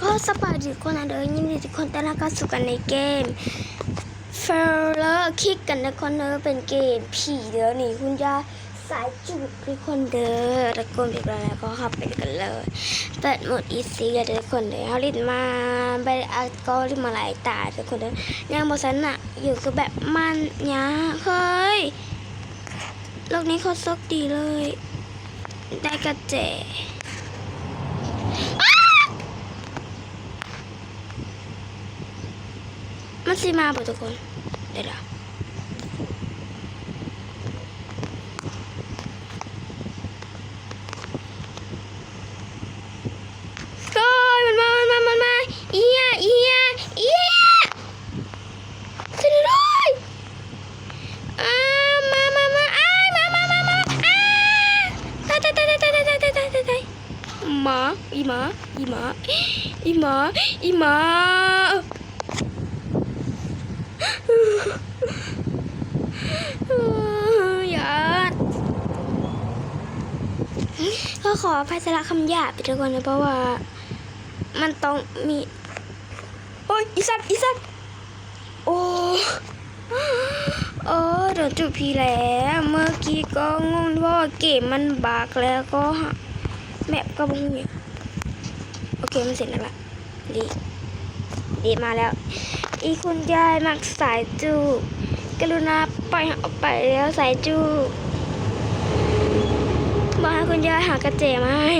ก็สปายดีคนนะเด้อยินดีทุกคนต้อนรับเข้าสู่กันในเกมเฟลเลอร์คิกกันนะคนเด้อเป็นเกมผีเด้อนี่คุณยาสายจุดทุกคนเด้อตะโกนเรียบร้อยแล้วก็ข้าไปกันเลยเปิดโหมดอีซีเลยทุกคนเด้อเขาลิดมาไปอัดก็ลิมาหลายตาทุกคนเด้อยังบอสันอะอยู่ก็แบบมันยะเฮ้ยโลกนี้เขาโชคดีเลย ได้กระเจ มันสิมาบ่ทุกคนเดี๋ยวนะก็มันมา มันมา มันมา เอียเอียเอียขึ้นเลยอ้ามามามาอ้ายมามามามาอ้าตายตายตายตายตายตายตายตายตายตายหมาอีหมาอีหมาอีหมาอีหมา ย่าก็ขอภัยสละคำหยาบไปทุกคนนะเพราะว่า มันต้องมี โอ้ยอีสัตว์อีสัตว์โอ้โอ้โดนจุพีแล้ว เมื่อกี้ก็งงเพราะว่าเกมมันบักแล้วก็แมปก็บงเนี่ยโอเคมันเสร็จแล้วล่ะดีดีมาแล้ว อีคุณยายมักสายจูบ กรุณาปล่อยออกไปแล้วสายจูบบอกให้คุณยายหากระเจมาให้